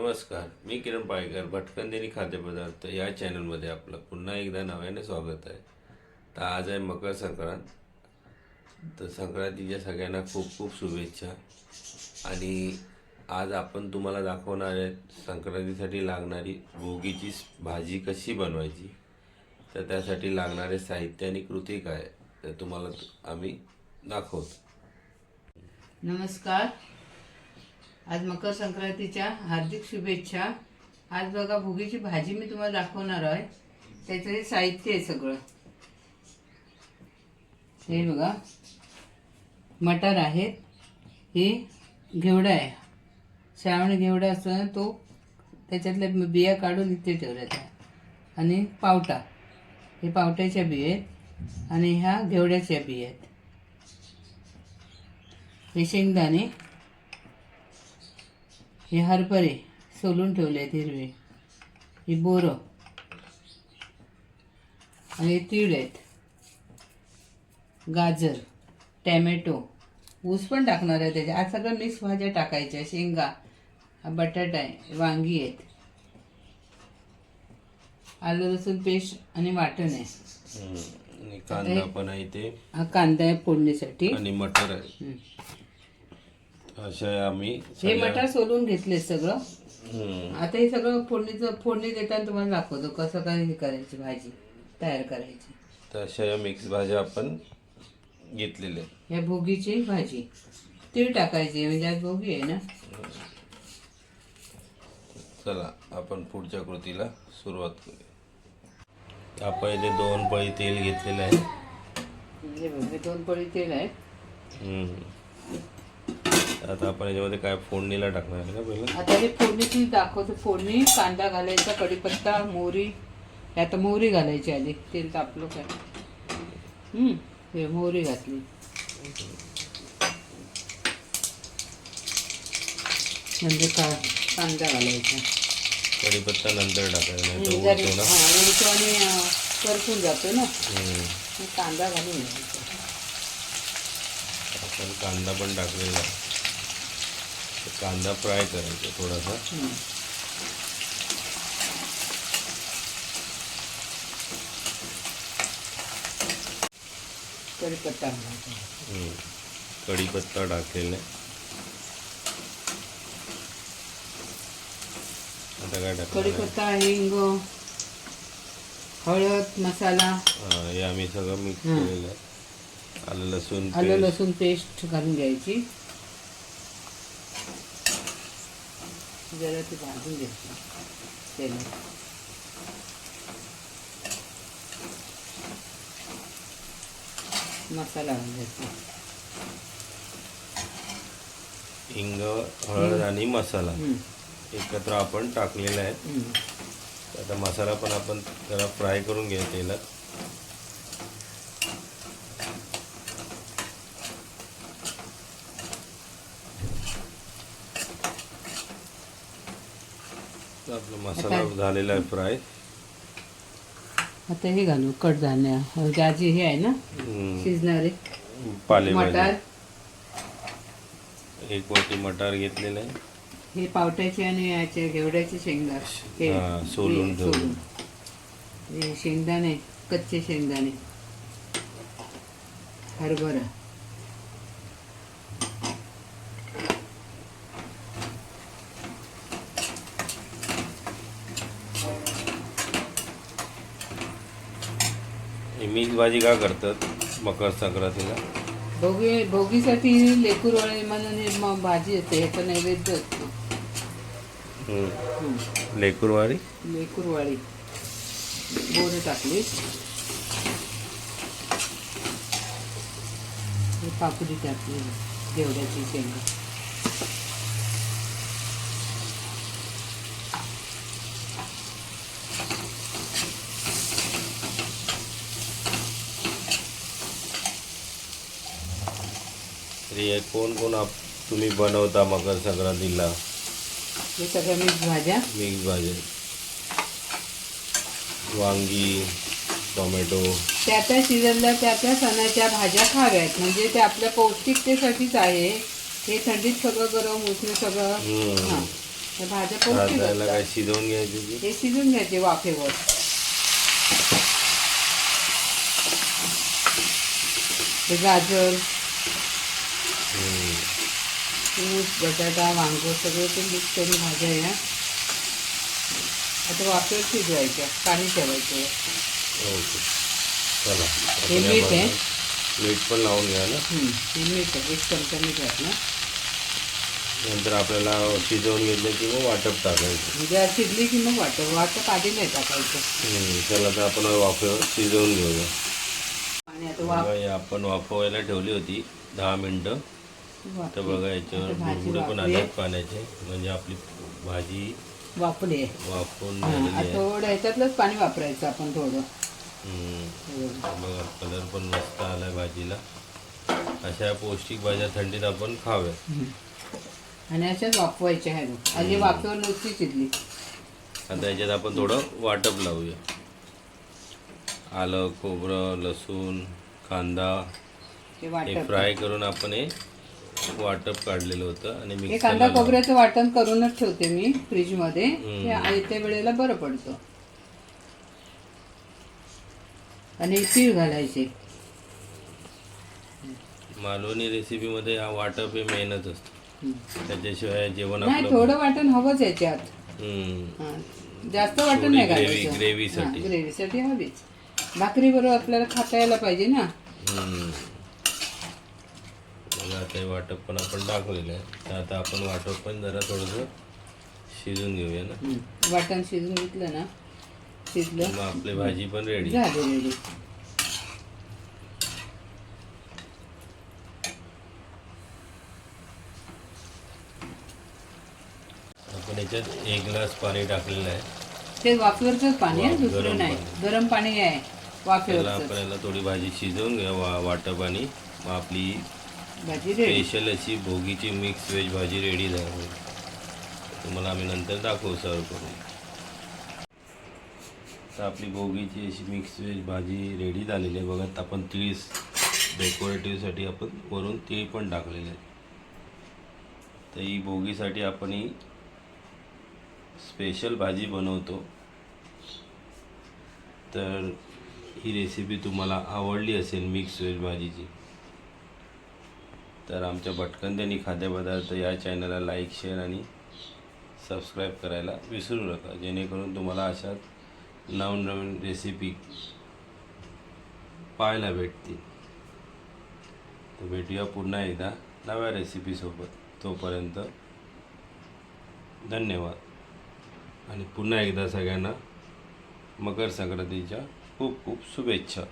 नमस्कार मी किरण पाळेकर भटकंदिनी खाद्यपदार्थ या चॅनलमध्ये आपलं पुन्हा एकदा नव्याने स्वागत आहे. तर आज आहे मकर संक्रांत. तर संक्रांतीच्या सगळ्यांना खूप खूप शुभेच्छा. आणि आज आपण तुम्हाला दाखवणार आहे संक्रांतीसाठी लागणारी भोगीची भाजी कशी बनवायची. तर त्यासाठी लागणारे साहित्य आणि कृती काय तर तुम्हाला आम्ही दाखवतो. नमस्कार. आज मकर संक्रांतीच्या हार्दिक शुभेच्छा. आज बघा भुगीची भाजी मी तुम्हाला दाखवणार आहे. त्याचं हे साहित्य आहे सगळं. हे बघा मटार आहेत हे घेवडा आहे. श्रावण घेवडा असतो ना तो त्याच्यातल्या बिया काढून इथे ठेवल्यात आणि पावटा. हे पावट्याच्या बिया आहेत आणि ह्या घेवड्याच्या बिया आहेत. हे शेंगदाणे. हे हरभरे सोलून ठेवले आहेत हिरवे. ही बोरं. आणि तीळ आहेत. गाजर टॅमॅटो. ऊस पण टाकणार आहे त्याच्या आज सगळं मिक्स भाज्या टाकायच्या शेंगा बटाटा आहे वांगी आहेत. आलं लसूण पेस्ट आणि वाटण आहे. कांदा पण आहे ते. हा कांदा आहे फोडणीसाठी. आणि मटर आहे. अशा आम्ही. हे सगळ्या- मटार सोलून घेतले सगळं. हम्म. आता हे सगळं फोडणीचं फोडणी देताना तुम्हाला दाखवतो कसं काय हे करायची भाजी तयार करायची. तर अशा या मिक्स भाज्या आपण घेतलेल्या आहेत. या भोगीची भाजी. तीळ टाकायची म्हणजे आज भोगी आहे ना? चला आपण पुढच्या कृतीला सुरुवात करूया. तर पहिले दोन पळी तेल घेतलेलं आहे. दोन पळी तेल आहे हम्म. आता आपण याच्यामध्ये काय फोडणीला टाकणार आहे पहिलं? आता हे फोडणीची दाखवतो फोडणी कांदा घालायचा कढीपत्ता मोहरी. आता मोहरी घालायची आधी तेल तापलं काय हम्म, हे मोहरी घातली. नंतर का कांदा घालायचा. कढीपत्ता नंतर टाकायचा नाही तर हम्म, जरी- उडतो ना हा, उडतो आणि अं, करपून जातो ना? हम्म. मग कांदा घालून घ्यायचा. आपण कांदा पण टाकलेला. आहे कांदा फ्राय करायचा थोडासा. कढीपत्ता. कढीपत्ता टाकलेला आहे आता काय? कढीपत्ता हिंग हळद मसाला हा, हे आम्ही सगळं मिक्स. केलेलं आहे आलं लसूण आलं पेस्ट. लसूण पेस्ट घालून घ्यायची जरा ती भाजून तेलात मसाला हिंग हळद आणि मसाला. एकत्र आपण टाकलेला आहे. आता मसाला पण आपण जरा फ्राय करून घ्या तेलात. मसाला झालेला आहे फ्राय. आता हे घालू कडधान्य गाजी हे आहे ना? शिजणारे मटार. एक वाटी मटार घेतलेलं आहे. हे पावट्याचे आणि याचे घेवड्याचे शेंगा. हे हा, सोलून हे. सोलून. हे शेंगदाणे कच्चे शेंगदाणे. हरभरा. ही मिक्स भाजी का करतात मकर संक्रांतीला? भोगी भोगीसाठी लेकूरवळे म्हणून भाजी येते ह्याचा नैवेद्य असतो. हम्म. लेकरवाडी लेकूरवाळी बोरं टाकली. हे पापडी टाकली. घेवड्याची शेंगा. हे कोण कोण आप तुम्ही बनवता मकर संक्रांतीला? हे सगळ्या मिक्स भाज्या. मिक्स भाजी वांगी टोमॅटो. त्या त्या सीझनला त्या त्या सणाच्या भाज्या खाव्यात. म्हणजे ते आपल्या पौष्टिकतेसाठीच आहे. हे थंडीत सगळं गरम उष्ण सगळं. हम्म. हां. हे भाज्या पौष्टिक भाजायला काय शिजवून घ्यायची हे शिजून घ्यायचे वाफेवर. हे गाजर. ऊस बटाटा वांग सगळं ते मिक्स करून भाज्या या आता वाफेवर शिजवायच्या पाणी ठेवायचं. ओके. चला. हे मीठ आहे? मीठ पण लावून घ्या ना. हे मीठ आहे. एक चमचा मीठ घातलं नंतर आपल्याला शिजवून घेतलं की मग वाटप टाकायचं. म्हणजे आज शिजली की मग वाटप? वाटप आधी नाही टाकायचं. चला तर आपण वाफेवर शिजवून घेऊया. आणि आता वाफ आपण वाफवायला ठेवली होती दहा मिनटं. तर बघा याच्यावर बुडबुडे पण आले पाण्याचे. म्हणजे आपली भाजी हा, आता आहे. थोडं ह्याच्यातलंच पाणी वापरायचं आपण थोडं. बघा कलर पण मस्त आलाय भाजीला. अशा पौष्टिक भाज्या थंडीत आपण खाव्या. आणि अशाच वाफवायच्या ह्या आधी वाफेवर नुसती शिजली आता याच्यात आपण थोडं वाटप लावूया. आलं खोबरं लसूण कांदा हे फ्राय करून आपण हे वाटप काढलेलं होतं आणि हे मिक्सरला कांदा लावून- खोबऱ्याचं वाटण करूनच ठेवते मी फ्रीजमध्ये हम्म. ते आयत्या वेळेला बरं पडतं आणि तीळ घालायचे मालवणी रेसिपीमध्ये हा वाटप हे मेनच असतं. त्याच्याशिवाय जेवण नाही आपलं थोडं वाटण हवंच याच्यात हम्म. हा. जास्त वाटण नाही ग्रेव्ही- घालायचं ग्रेव्हीसाठी. ग्रेव्हीसाठी हवीच भाकरी बरोबर आपल्याला खाता यायला पाहिजे ना हम्म. बघा आता हे वाटप पण आपण टाकलेलं आहे. तर आता आपण वाटप पण जरा थोडंसं शिजून घेऊया ना. वाटण शिजून घेतलं ना? शिजलं. मग आपली भाजी पण रेडी झाली रेडी आपण याच्यात एक ग्लास पाणी टाकलेलं आहे. ते वाफेवरच पाणी आहे दुसरं गरम नाही. पाणी. गरम पाणी आहे. त्याला वाफेवरच आपण याला थोडी भाजी शिजवून घ्या वा वाटप आणि मग आपली भाजी रेडी स्पेशल अशी भोगीची मिक्स व्हेज भाजी रेडी झाली. तुम्हाला आम्ही नंतर दाखवू सर्व करून. तर आपली भोगीची अशी मिक्स व्हेज भाजी रेडी झालेली आहे. बघा आपण तीळ डेकोरेटिव्हसाठी आपण वरून तीळ पण टाकलेले आहे तर ही भोगीसाठी आपण ही स्पेशल भाजी बनवतो. तर ही रेसिपी तुम्हाला आवडली असेल मिक्स व्हेज भाजीची तर आमच्या भटकंत्यानी खाद्यपदार्थ या चॅनलला लाईक शेअर आणि सबस्क्राईब करायला विसरू नका. जेणेकरून तुम्हाला अशाच नवनवीन रेसिपी पाहायला भेटतील. तर भेटूया पुन्हा एकदा नव्या रेसिपीसोबत तोपर्यंत धन्यवाद. आणि पुन्हा एकदा सगळ्यांना मकर संक्रांतीच्या खूप खूप शुभेच्छा.